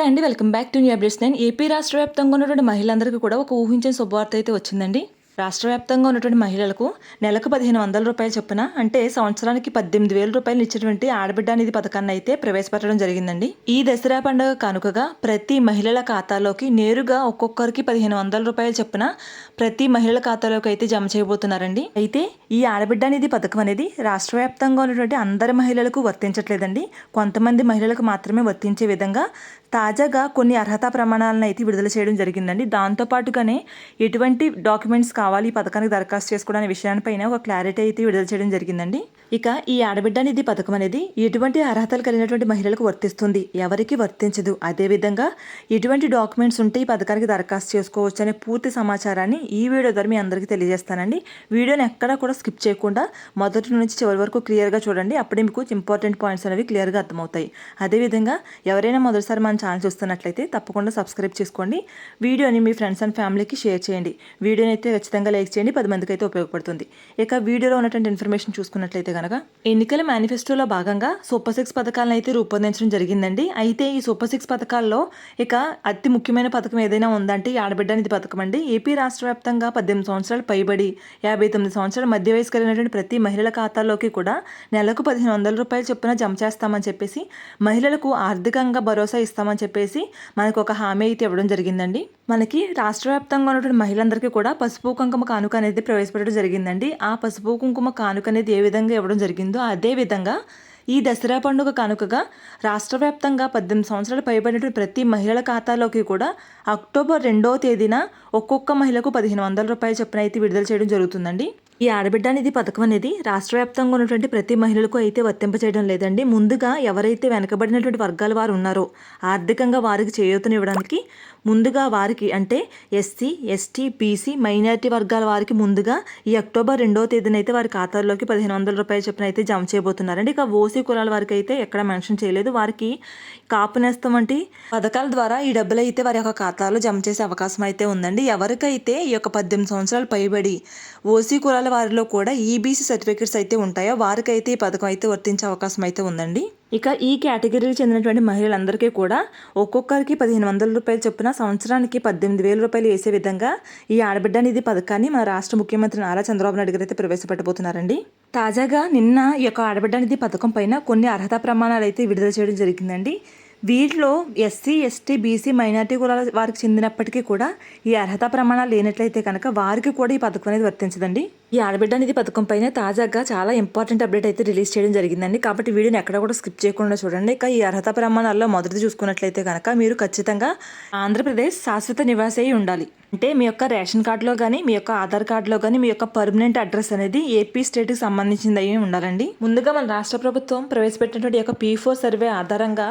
నమస్తే అండి. Welcome back to new updates. నేను ఏపీ రాష్ట్ర వ్యాప్తంగా ఉన్నటువంటి మహిళలందరికీ కూడా ఒక ఊహించిన శుభవార్త అయితే వచ్చిందండి. రాష్ట్ర వ్యాప్తంగా ఉన్నటువంటి మహిళలకు నెలకు పదిహేను వందల రూపాయలు చొప్పున అంటే సంవత్సరానికి పద్దెనిమిది వేల రూపాయలు ఇచ్చేటువంటి ఆడబిడ్డ నిధి పథకాన్ని అయితే ప్రవేశపెట్టడం జరిగిందండి. ఈ దసరా పండుగ కానుకగా ప్రతి మహిళల ఖాతాలోకి నేరుగా ఒక్కొక్కరికి పదిహేను వందల రూపాయలు చొప్పున ప్రతి మహిళల ఖాతాలోకి అయితే జమ చేయబోతున్నారండి. అయితే ఈ ఆడబిడ్డ నిధి పథకం అనేది రాష్ట్ర వ్యాప్తంగా ఉన్నటువంటి అందరి మహిళలకు వర్తించట్లేదండి. కొంతమంది మహిళలకు మాత్రమే వర్తించే విధంగా తాజాగా కొన్ని అర్హత ప్రమాణాలను అయితే విడుదల చేయడం జరిగిందండి. దాంతోపాటుగానే ఎటువంటి డాక్యుమెంట్స్ కావాలి ఈ పథకానికి దరఖాస్తు చేసుకోవడం అనే విషయానిపైన ఒక క్లారిటీ అయితే విడుదల చేయడం జరిగిందండి. ఇక ఈ ఆడబిడ్డ నిధి పథకం అనేది ఎటువంటి అర్హతలు కలిగినటువంటి మహిళలకు వర్తిస్తుంది? ఎవరికి వర్తించదు? అదేవిధంగా ఎటువంటి డాక్యుమెంట్స్ ఉంటే ఈ పథకానికి దరఖాస్తు చేసుకోవచ్చు అనే పూర్తి సమాచారాన్ని ఈ వీడియో ద్వారా మీ అందరికీ తెలియజేస్తానండి. వీడియోని ఎక్కడా కూడా స్కిప్ చేయకుండా మొదటి నుంచి చివరి వరకు క్లియర్గా చూడండి. అప్పుడే మీకు ఇంపార్టెంట్ పాయింట్స్ అనేవి క్లియర్గా అర్థమవుతాయి. అదేవిధంగా ఎవరైనా మొదటిసారి మన ఛానల్ చూస్తున్నట్లయితే తప్పకుండా సబ్స్క్రైబ్ చేసుకోండి. వీడియోని మీ ఫ్రెండ్స్ అండ్ ఫ్యామిలీకి షేర్ చేయండి. వీడియోని అయితే ఖచ్చితంగా లైక్ చేయండి పది మందికి అయితే ఉపయోగపడుతుంది. ఇక వీడియోలో ఉన్నటువంటి ఇన్ఫర్మేషన్ చూసుకున్నట్లయితే కనుక ఎన్నికల మేనిఫెస్టోలో భాగంగా సూపర్ సిక్స్ పథకాలను అయితే రూపొందించడం జరిగిందండి. అయితే ఈ సూపర్ సిక్స్ పథకాల్లో ఇక అతి ముఖ్యమైన పథకం ఏదైనా ఉందంటే ఈ ఆడబిడ్డ అనేది పథకం అండి. ఏపీ రాష్ట్ర వ్యాప్తంగా పద్దెనిమిది సంవత్సరాలు పైబడి యాభై తొమ్మిది సంవత్సరాల మధ్య వయసు కలిగినటువంటి ప్రతి మహిళల ఖాతాల్లోకి కూడా నెలకు పదిహేను వందల రూపాయలు చొప్పున జమ చేస్తామని చెప్పేసి మహిళలకు ఆర్థికంగా భరోసా ఇస్తామని చెప్పేసి మనకు ఒక హామీ అయితే ఇవ్వడం జరిగిందండి. మనకి రాష్ట్ర వ్యాప్తంగా ఉన్నటువంటి మహిళలందరికీ కూడా పసుపు కుంకుమ కానుక అనేది ప్రవేశపెట్టడం జరిగిందండి. ఆ పసుపు కుంకుమ కానుక అనేది ఏ విధంగా ఇవ్వడం జరిగిందో అదే విధంగా ఈ దసరా పండుగ కానుకగా రాష్ట్ర వ్యాప్తంగా పద్దెనిమిది సంవత్సరాలు పైబడినటువంటి ప్రతి మహిళల ఖాతాలోకి కూడా అక్టోబర్ రెండవ తేదీన ఒక్కొక్క మహిళకు పదిహేను వందల రూపాయల చొప్పున అయితే విడుదల చేయడం జరుగుతుందండి. ఈ ఆడబిడ్డ నిధి పథకం అనేది రాష్ట్ర వ్యాప్తంగా ఉన్నటువంటి ప్రతి మహిళలకు అయితే వర్తింపచేయడం లేదండి. ముందుగా ఎవరైతే వెనకబడినటువంటి వర్గాల వారు ఉన్నారో ఆర్థికంగా వారికి చేయూతనివ్వడానికి ముందుగా వారికి అంటే ఎస్సీ ఎస్టీ బీసీ మైనారిటీ వర్గాల వారికి ముందుగా ఈ అక్టోబర్ రెండవ తేదీన అయితే వారి ఖాతాల్లోకి పదిహేను వందల రూపాయల చొప్పున అయితే జమ చేయబోతున్నారండి. ఇక ఓసీ కులాల వారికి అయితే ఎక్కడ మెన్షన్ చేయలేదు. వారికి కాపు నేస్తం వంటి పథకాల ద్వారా ఈ డబ్బులు అయితే వారి యొక్క ఖాతాలో జమ చేసే అవకాశం అయితే ఉందండి. ఎవరికైతే ఈ యొక్క పద్దెనిమిది సంవత్సరాలు పైబడి ఓసీ కులాల వారిలో కూడా ఈబీసీ సర్టిఫికేట్స్ అయితే ఉంటాయో వారికైతే ఈ పథకం అయితే వర్తించే అవకాశం అయితే ఉందండి. ఇక ఈ కేటగిరీకి చెందినటువంటి మహిళలందరికీ కూడా ఒక్కొక్కరికి పదిహేను వందల రూపాయలు చొప్పున సంవత్సరానికి పద్దెనిమిది వేల రూపాయలు వేసే విధంగా ఈ ఆడబిడ్డ నిధి పథకాన్ని మన రాష్ట్ర ముఖ్యమంత్రి నారా చంద్రబాబు నాయుడు గారు అయితే ప్రవేశపెట్టబోతున్నారండి. తాజాగా నిన్న ఈ యొక్క ఆడబిడ్డ నిధి పథకం పైన కొన్ని అర్హత ప్రమాణాలు అయితే విడుదల చేయడం జరిగిందండి. వీటిలో ఎస్సీ ఎస్టీ బీసీ మైనార్టీ కులాల వారికి చెందినప్పటికీ కూడా ఈ అర్హత ప్రమాణాలు లేనట్లయితే కనుక వారికి కూడా ఈ పథకం అనేది వర్తించదండి. ఈ ఆడబిడ్డ నిధి పథకం పైన తాజాగా చాలా ఇంపార్టెంట్ అప్డేట్ అయితే రిలీజ్ చేయడం జరిగిందండి. కాబట్టి వీడియోని ఎక్కడ కూడా స్కిప్ చేయకుండా చూడండి. ఇక ఈ అర్హత ప్రమాణాల్లో మొదటిది చూసుకున్నట్లయితే కనుక మీరు ఖచ్చితంగా ఆంధ్రప్రదేశ్ శాశ్వత నివాసి అయి ఉండాలి. అంటే మీ యొక్క రేషన్ కార్డులో కానీ మీ యొక్క ఆధార్ కార్డులో కానీ మీ యొక్క పర్మనెంట్ అడ్రస్ అనేది ఏపీ స్టేట్కి సంబంధించింది అయి ఉండాలండి. ముందుగా మన రాష్ట్ర ప్రభుత్వం ప్రవేశపెట్టినటువంటి యొక్క పీ ఫోర్ సర్వే ఆధారంగా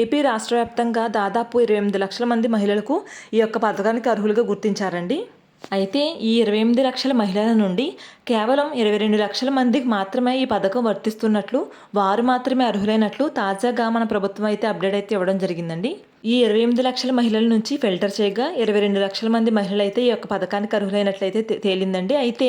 ఏపీ రాష్ట్ర వ్యాప్తంగా దాదాపు ఇరవై ఎనిమిది లక్షల మంది మహిళలకు ఈ యొక్క పథకానికి అర్హులుగా గుర్తించారండి. అయితే ఈ ఇరవై ఎనిమిది లక్షల మహిళల నుండి కేవలం ఇరవై రెండు లక్షల మందికి మాత్రమే ఈ పథకం వర్తిస్తున్నట్లు వారు మాత్రమే అర్హులైనట్లు తాజాగా మన ప్రభుత్వం అయితే అప్డేట్ అయితే ఇవ్వడం జరిగిందండి. ఈ ఇరవై ఎనిమిది లక్షల మహిళల నుంచి ఫిల్టర్ చేయగా ఇరవై రెండు లక్షల మంది మహిళలు అయితే ఈ యొక్క పథకానికి అర్హులైనట్లయితే తేలిందండి. అయితే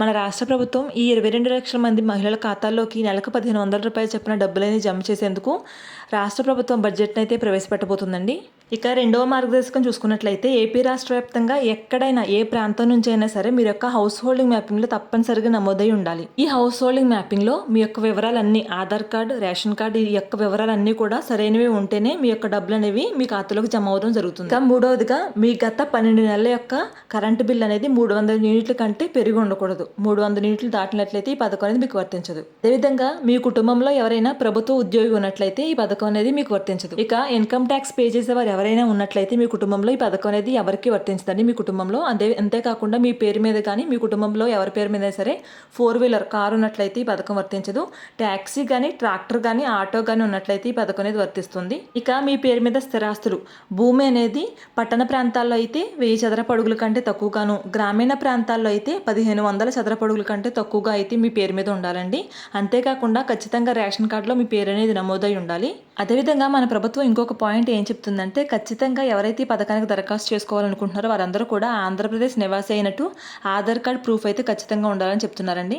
మన రాష్ట్ర ప్రభుత్వం ఈ ఇరవై రెండు లక్షల మంది మహిళల ఖాతాల్లోకి నెలకు పదిహేను వందల రూపాయలు చెప్పిన డబ్బులని జమ చేసేందుకు రాష్ట్ర ప్రభుత్వం బడ్జెట్ను అయితే ప్రవేశపెట్టబోతుందండి. ఇక రెండవ మార్గదర్శకం చూసుకున్నట్లయితే ఏపీ రాష్ట్ర వ్యాప్తంగా ఎక్కడైనా ఏ ప్రాంతం నుంచి అయినా సరే మీరు యొక్క హౌస్ హోల్డింగ్ మ్యాపింగ్లో తప్పనిసరిగా నమోదై ఉండాలి. ఈ హౌస్ హోల్డింగ్ మ్యాపింగ్లో మీ యొక్క వివరాలన్నీ ఆధార్ కార్డు రేషన్ కార్డు ఈ యొక్క వివరాలన్నీ కూడా సరైనవి ఉంటేనే మీ యొక్క డబ్బులు అనేవి మీ ఖాతాలోకి జమ అవడం జరుగుతుంది. ఇంకా మూడవదిగా మీ గత పన్నెండు నెలల యొక్క కరెంటు బిల్ అనేది మూడు వందల యూనిట్ల కంటే పెరిగి ఉండకూడదు. మూడు వందల యూనిట్లు దాటినట్లయితే ఈ పథకం అనేది మీకు వర్తించదు. అదేవిధంగా మీ కుటుంబంలో ఎవరైనా ప్రభుత్వ ఉద్యోగి ఉన్నట్లయితే ఈ పథకం పథకం అనేది మీకు వర్తించదు. ఇక ఇన్కమ్ ట్యాక్స్ పే చేసే వారు ఎవరైనా ఉన్నట్లయితే మీ కుటుంబంలో ఈ పథకం అనేది ఎవరికి వర్తించదండి. మీ కుటుంబంలో అదే అంతేకాకుండా మీ పేరు మీద కానీ మీ కుటుంబంలో ఎవరి పేరు మీద సరే ఫోర్ వీలర్ కారు ఉన్నట్లయితే ఈ పథకం వర్తించదు. ట్యాక్సీ కానీ ట్రాక్టర్ కానీ ఆటో కానీ ఉన్నట్లయితే ఈ పథకం అనేది వర్తిస్తుంది. ఇక మీ పేరు మీద స్థిరాస్తులు. భూమి అనేది పట్టణ ప్రాంతాల్లో అయితే వెయ్యి చదరపడుగుల కంటే తక్కువగాను. గ్రామీణ ప్రాంతాల్లో అయితే పదిహేను వందల చదరపడుగుల కంటే తక్కువగా అయితే మీ పేరు మీద ఉండాలండి. అంతేకాకుండా ఖచ్చితంగా రేషన్ కార్డులో మీ పేరు అనేది నమోదై ఉండాలి. అదేవిధంగా మన ప్రభుత్వం ఇంకొక పాయింట్ ఏం చెప్తుందంటే ఖచ్చితంగా ఎవరైతే ఈ పథకానికి దరఖాస్తు చేసుకోవాలనుకుంటున్నారో వారందరూ కూడా ఆంధ్రప్రదేశ్ నివాసి అయినట్టు ఆధార్ కార్డ్ ప్రూఫ్ అయితే ఖచ్చితంగా ఉండాలని చెప్తున్నారండి.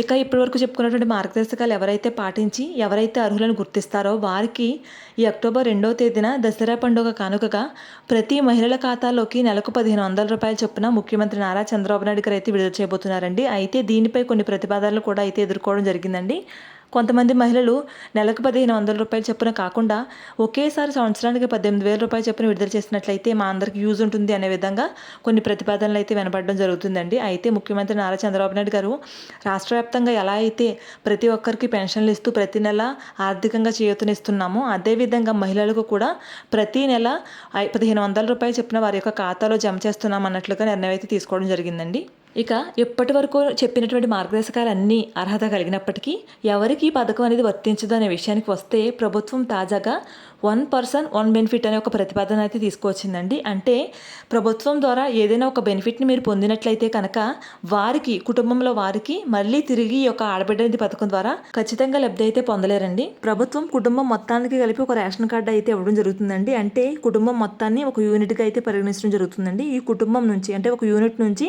ఇక ఇప్పటివరకు చెప్పుకున్నటువంటి మార్గదర్శకాలు ఎవరైతే పాటించి ఎవరైతే అర్హులను గుర్తిస్తారో వారికి ఈ అక్టోబర్ రెండవ తేదీన దసరా పండుగ కానుకగా ప్రతి మహిళల ఖాతాలోకి నెలకు పదిహేను వందల రూపాయల చొప్పున ముఖ్యమంత్రి నారా చంద్రబాబు నాయుడు గారు అయితే విడుదల చేయబోతున్నారండి. అయితే దీనిపై కొన్ని ప్రతిపాదనలు కూడా అయితే ఎదుర్కోవడం జరిగిందండి. కొంతమంది మహిళలు నెలకు పదిహేను వందల రూపాయలు చొప్పున కాకుండా ఒకేసారి సంవత్సరానికి పద్దెనిమిది వేల రూపాయలు చొప్పున విడుదల చేసినట్లయితే మా అందరికి యూజ్ ఉంటుంది అనే విధంగా కొన్ని ప్రతిపాదనలు అయితే వినపడడం జరుగుతుందండి. అయితే ముఖ్యమంత్రి నారా చంద్రబాబు నాయుడు గారు రాష్ట్ర వ్యాప్తంగా ఎలా అయితే ప్రతి ఒక్కరికి పెన్షన్లు ఇస్తూ ప్రతి నెల ఆర్థికంగా చేయూతనిస్తున్నామో అదేవిధంగా మహిళలకు కూడా ప్రతి నెల పదిహేను వందల రూపాయలు చెప్పిన వారి యొక్క ఖాతాలో జమ చేస్తున్నాం అన్నట్లుగా నిర్ణయం అయితే తీసుకోవడం జరిగిందండి. ఇక ఇప్పటి వరకు చెప్పినటువంటి మార్గదర్శకాలన్నీ అర్హత కలిగినప్పటికీ ఎవరికి ఈ పథకం అనేది వర్తించదు అనే విషయానికి వస్తే ప్రభుత్వం తాజాగా వన్ పర్సన్ వన్ బెనిఫిట్ అనే ఒక ప్రతిపాదన అయితే తీసుకువచ్చిందండి. అంటే ప్రభుత్వం ద్వారా ఏదైనా ఒక బెనిఫిట్ని మీరు పొందినట్లయితే కనుక వారికి కుటుంబంలో వారికి మళ్ళీ తిరిగి ఈ యొక్క ఆడబిడ్డ పథకం ద్వారా ఖచ్చితంగా లబ్ధి అయితే పొందలేరండి. ప్రభుత్వం కుటుంబం మొత్తానికి కలిపి ఒక రేషన్ కార్డు అయితే ఇవ్వడం జరుగుతుందండి. అంటే కుటుంబం మొత్తాన్ని ఒక యూనిట్గా అయితే పరిగణించడం జరుగుతుందండి. ఈ కుటుంబం నుంచి అంటే ఒక యూనిట్ నుంచి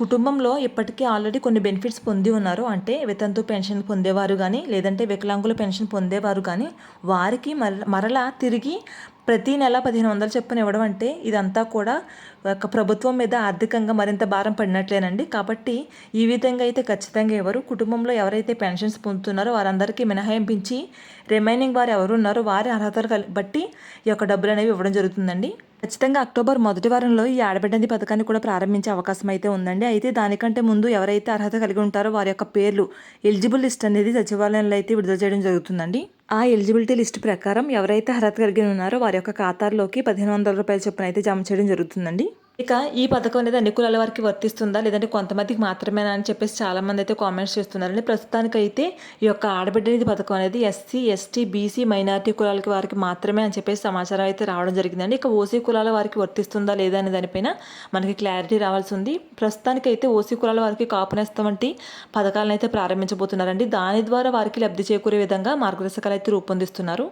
కుటుంబంలో ఇప్పటికీ ఆల్రెడీ కొన్ని బెనిఫిట్స్ పొంది ఉన్నారు. అంటే వితంతు పెన్షన్ పొందేవారు కానీ లేదంటే వికలాంగుల పెన్షన్ పొందేవారు కానీ వారికి మరలా తిరిగి ప్రతి నెల పదిహేను వందలు చొప్పున ఇవ్వడం అంటే ఇదంతా కూడా ఒక ప్రభుత్వం మీద ఆర్థికంగా మరింత భారం పడినట్లేనండి. కాబట్టి ఈ విధంగా అయితే ఖచ్చితంగా ఎవరు కుటుంబంలో ఎవరైతే పెన్షన్స్ పొందుతున్నారో వారందరికీ మినహాయింపించి రిమైనింగ్ వారు ఎవరు ఉన్నారో వారి అర్హతలు బట్టి ఈ యొక్క డబ్బులు అనేవి ఇవ్వడం జరుగుతుందండి. ఖచ్చితంగా అక్టోబర్ మొదటి వారంలో ఈ ఆడబిడ్డంది పథకాన్ని కూడా ప్రారంభించే అవకాశం అయితే ఉందండి. అయితే దానికంటే ముందు ఎవరైతే అర్హత కలిగి ఉంటారో వారి యొక్క పేర్లు ఎలిజిబుల్ లిస్ట్ అనేది సచివాలయంలో అయితే విడుదల చేయడం జరుగుతుందండి. ఆ ఎలిజిబిలిటీ లిస్ట్ ప్రకారం ఎవరైతే అర్హత కలిగి ఉన్నారో వారి యొక్క ఖాతాల్లోకి పదిహేను వందల రూపాయల చొప్పున అయితే జమ చేయడం జరుగుతుందండి. ఇక ఈ పథకం అనేది అన్ని కులాల వారికి వర్తిస్తుందా? లేదంటే కొంతమందికి మాత్రమేనా అని చెప్పేసి చాలామంది అయితే కామెంట్స్ చేస్తున్నారండి. ప్రస్తుతానికైతే ఈ యొక్క ఆడబిడ్డ నిధి పథకం అనేది ఎస్సీ ఎస్టీ బీసీ మైనార్టీ కులాలకి వారికి మాత్రమే అని చెప్పేసి సమాచారం అయితే రావడం జరిగిందండి. ఇక ఓసీ కులాల వారికి వర్తిస్తుందా లేదా అనే దానిపైన మనకి క్లారిటీ రావాల్సి ఉంది. ప్రస్తుతానికైతే ఓసీ కులాల వారికి కాపునేస్తం వంటి పథకాలను అయితే ప్రారంభించబోతున్నారండి. దాని ద్వారా వారికి లబ్ధి చేకూరే విధంగా మార్గదర్శకాలు అయితే రూపొందిస్తున్నారు.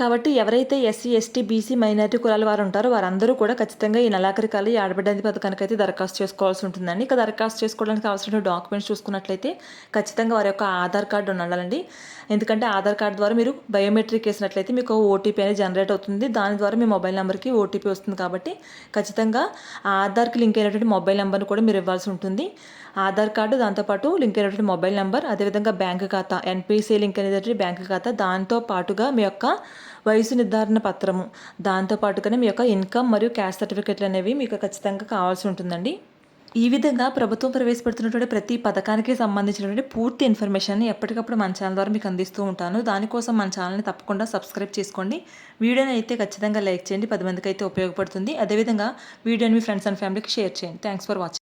కాబట్టి ఎవరైతే ఎస్సీ ఎస్టీ బీసీ మైనారిటీ కులాల వారు ఉంటారో వారందరూ కూడా ఖచ్చితంగా ఈ నెలాఖరికాలు ఈ ఆడబిడ్డ పథకానికి అయితే దరఖాస్తు చేసుకోవాల్సి ఉంటుందండి. ఇక దరఖాస్తు చేసుకోవడానికి కావాల్సిన డాక్యుమెంట్స్ చూసుకున్నట్లయితే ఖచ్చితంగా వారి యొక్క ఆధార్ కార్డు ఉండాలండి ఎందుకంటే ఆధార్ కార్డు ద్వారా మీరు బయోమెట్రిక్ వేసినట్లయితే మీకు ఓటీపీ అనేది జనరేట్ అవుతుంది. దాని ద్వారా మీ మొబైల్ నెంబర్కి ఓటీపీ వస్తుంది కాబట్టి ఖచ్చితంగా ఆధార్కి లింక్ అయినటువంటి మొబైల్ నెంబర్ని కూడా మీరు ఇవ్వాల్సి ఉంటుంది. ఆధార్ కార్డు దాంతోపాటు లింక్ అయినటువంటి మొబైల్ నెంబర్ అదేవిధంగా బ్యాంక్ ఖాతా ఎన్పిసి లింక్ అనేటువంటి బ్యాంక్ ఖాతా దాంతో పాటుగా మీ యొక్క వయసు నిర్ధారణ పత్రము. దాంతోపాటుగానే మీ యొక్క ఇన్కమ్ మరియు క్యాష్ సర్టిఫికెట్లు అనేవి మీకు ఖచ్చితంగా కావాల్సి ఉంటుందండి. ఈ విధంగా ప్రభుత్వం ప్రవేశపెడుతున్నటువంటి ప్రతి పథకానికి సంబంధించినటువంటి పూర్తి ఇన్ఫర్మేషన్ ఎప్పటికప్పుడు మన ఛానల్ ద్వారా మీకు అందిస్తూ ఉంటాను. దానికోసం మన ఛానల్ని తప్పకుండా సబ్స్క్రైబ్ చేసుకోండి. వీడియోని అయితే ఖచ్చితంగా లైక్ చేయండి. పది మందికి అయితే ఉపయోగపడుతుంది. అదేవిధంగా వీడియోని మీ ఫ్రెండ్స్ అండ్ ఫ్యామిలీకి షేర్ చేయండి. Thanks for watching.